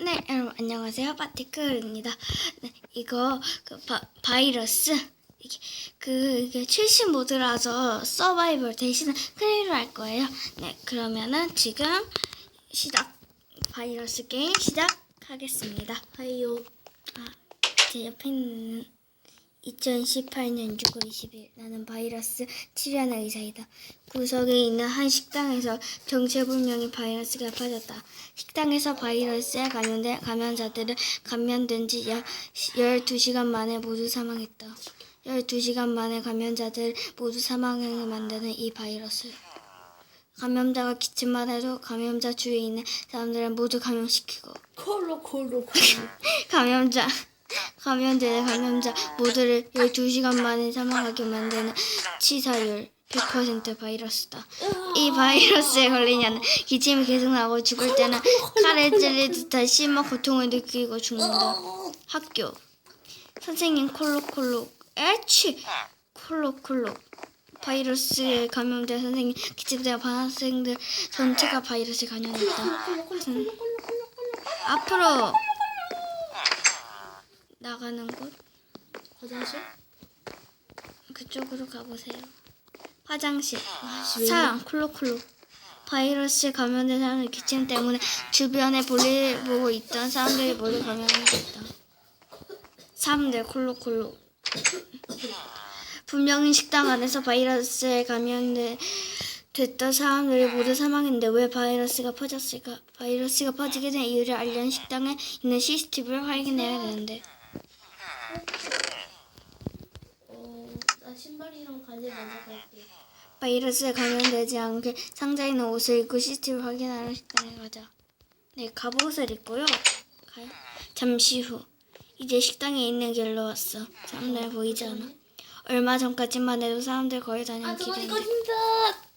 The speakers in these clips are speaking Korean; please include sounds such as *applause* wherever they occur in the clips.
네, 여러분 안녕하세요. 바티클입니다. 네, 이거 그 바, 바이러스 이게 그 이게 최신 모드라서 서바이벌 대신에 클리어를 할 거예요. 네, 그러면은 지금 시작 바이러스 게임 시작하겠습니다. 하이요. 아, 제 옆에 있는 2018년 6월 20일 나는 바이러스 치료하는 의사이다. 구석에 있는 한 식당에서 정체불명의 바이러스가 퍼졌다. 식당에서 바이러스에 감염된 감염자들은 감염된 지 약 12시간 만에 모두 사망했다. 12시간 만에 감염자들 모두 사망하게 만드는 이 바이러스. 감염자가 기침만 해도 감염자 주위에 있는 사람들을 모두 감염시키고 콜로 콜로 콜로. *laughs* 감염자 감염된 감염자 모두를 12시간 만에 사망하게 만드는 치사율 100% 바이러스다. 이 바이러스에 걸리냐는 기침이 계속 나고 죽을 때는 칼에 찔릴 듯한 심한 고통을 느끼고 죽는다. 학교 선생님 콜록콜록 에취 콜록콜록 바이러스에 감염된 선생님 기침된 반학생들 전체가 바이러스에 감염됐다. 음. 앞으로 나가는 곳 화장실? 그쪽으로 가보세요. 화장실. 왜? 사람 콜록콜록. 바이러스에 감염된 사람의 기침 때문에 주변에 볼일 보고 있던 사람들이 모두 감염했다. 사람들 콜록콜록. 분명히 식당 안에서 바이러스에 감염됐던 사람들이 모두 사망했는데 왜 바이러스가 퍼졌을까? 바이러스가 퍼지게 된 이유를 알려는 식당에 있는 CCTV를 확인해야 되는데. 어, 나 신발이랑 관리 먼저 갈게. 바이러스에 감염되지 않게 상자에 있는 옷을 입고 CCTV 확인하러 식당에 가자. 네, 갑옷을 입고요. 가요. 잠시 후 이제 식당에 있는 길로 왔어. 사람들 보이지 않아. 얼마 전까지만 해도 사람들 거의 다니는 아주머니 길인데 꺼진다.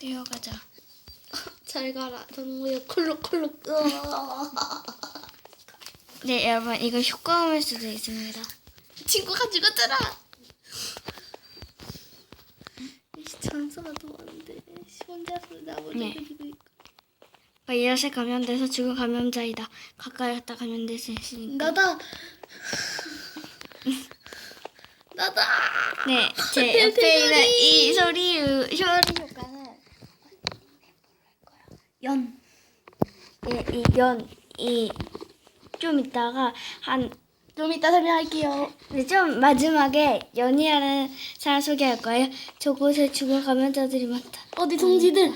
뛰어가자. *laughs* 잘 가라. 정우야. 으아. 네, 여러분 이거 효과음일 수도 있습니다. 친구가 죽었잖아. 장소가 더 많은데 혼자서 나머지 네. 그리고 있고. 바이러스에 감염돼서 죽은 감염자이다. 가까이 갔다 감염될 수 있으니까. 나다. *laughs* 나다. 네, 제 옆에 있는 이 소리 소리 효과는 연. 예, 이 연, 이, 좀 있다가, 한, 좀 이따 설명할게요. 네, 좀 마지막에 연이라는 사람 소개할 거예요. 저곳에 죽은 감염자들이 많다. 어디 동지들?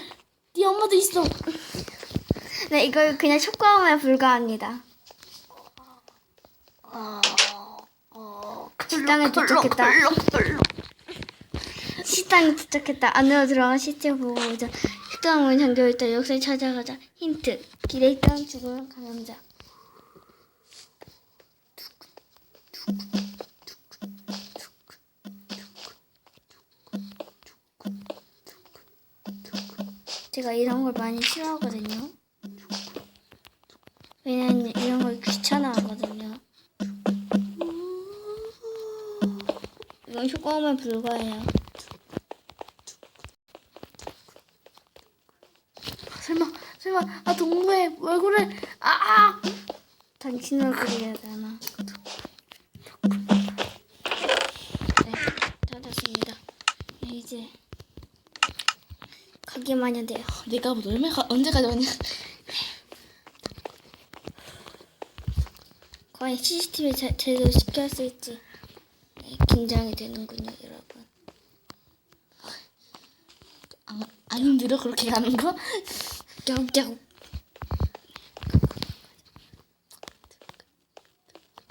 네 엄마도 있어. *laughs* 네, 이걸 그냥 효과음에 불과합니다. 어, 어, 식당에 도착했다. *laughs* 식당에 도착했다. 안으로 들어가 시체 보고 오자. 식당 문 잠겨있다. 역사에 찾아가자. 힌트. 길에 있던 죽은 감염자. 제가 이런 걸 많이 싫어하거든요. 왜냐면 이런 걸 귀찮아하거든요. 이건 효과음에 불과해요. 설마 설마 아 동무의 얼굴을 아, 아! 당신 얼굴이어야 되나? 이제 가기만 하면 돼요. 내가 뭐 얼마 언제까지 왔냐? 과연 CCTV 제, 제대로 시킬 수 있지? 네, 긴장이 되는군요, 여러분. 안, 안 힘들어 그렇게 가는 거? 짱짱.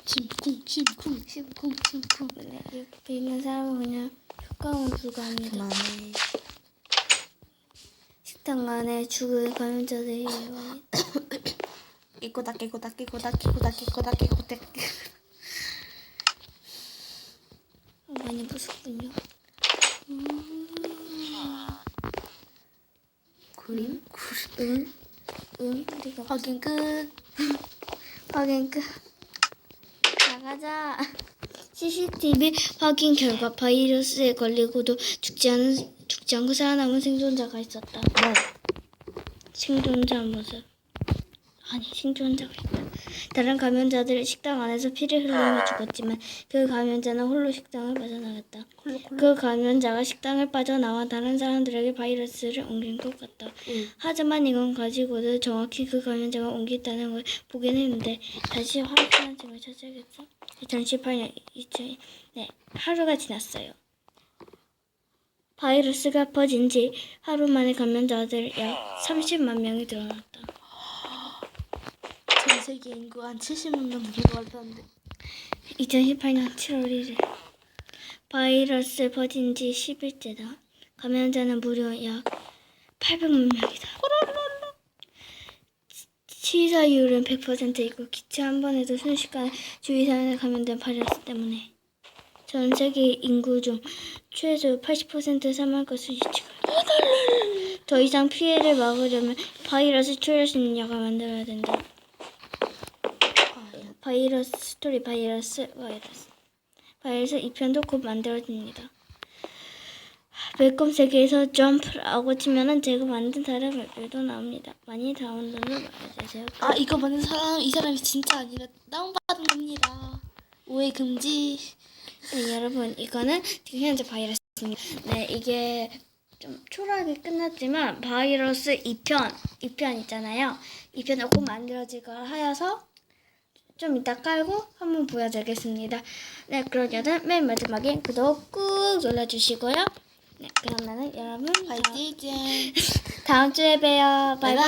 심쿵 심쿵 심쿵 심쿵. 네, 옆에 있는 사람은 그냥 효과음 불가합니다. 그만해. 식당 안에 죽은 감염자들이 *coughs* *coughs* 많이 끼꼬다 끼꼬다 끼꼬다 끼꼬다 끼꼬다 끼꼬다 많이 무섭군요. 그림? 응? 응? 우리가 확인 끝. *laughs* 확인 끝. 나가자. CCTV 확인 결과 바이러스에 걸리고도 죽지 않은 죽지 않고 살아남은 생존자가 있었다. 뭐? 생존자 모습. 아니 생존자가 있다. 다른 감염자들 식당 안에서 피를 흘리며 죽었지만 그 감염자는 홀로 식당을 빠져나갔다. 그 감염자가 식당을 빠져나와 다른 사람들에게 바이러스를 옮긴 것 같다. 응. 하지만 이건 가지고도 정확히 그 감염자가 옮겼다는 걸 보긴 했는데 다시 확인한 증을 찾아야겠어. 2018년 2000, 네, 하루가 지났어요. 바이러스가 퍼진 지 하루 만에 감염자들 약 30만 명이 드러났다. 전 세계 인구 한 70만 명것 같았는데. 2018년 7월 1일 바이러스 퍼진 지 10일째다. 감염자는 무려 약 800만 명이다. 치사율은 100%이고 기체 한 번에도 순식간에 주위 사람에 감염된 바이러스 때문에 전 세계 인구 중 최소 80% 사망할 것을 예측한다. 더 이상 피해를 막으려면 바이러스 초래할 수 있는 약을 만들어야 된다. 바이러스 스토리 바이러스 바이러스 바이러스 2편도 곧 만들어집니다. 웰컴 세계에서 점프라고 치면은 제가 만든 다른 맵들도 나옵니다. 많이 다운로드 말해주세요. 아 이거 만든 사람 이 사람이 진짜 아니라 다운받은 겁니다. 오해 금지. 네, 여러분 이거는 지금 현재 바이러스입니다. 네 이게 좀 초라하게 끝났지만 바이러스 2편 2편 있잖아요. 2편을 꼭 만들어지가 하여서 좀 이따 깔고 한번 보여드리겠습니다. 네 그러면은 맨 마지막에 구독 꾹 눌러주시고요. 네 그러면은 여러분 다음, 화이팅. 다음 주에 봬요. 바이바이.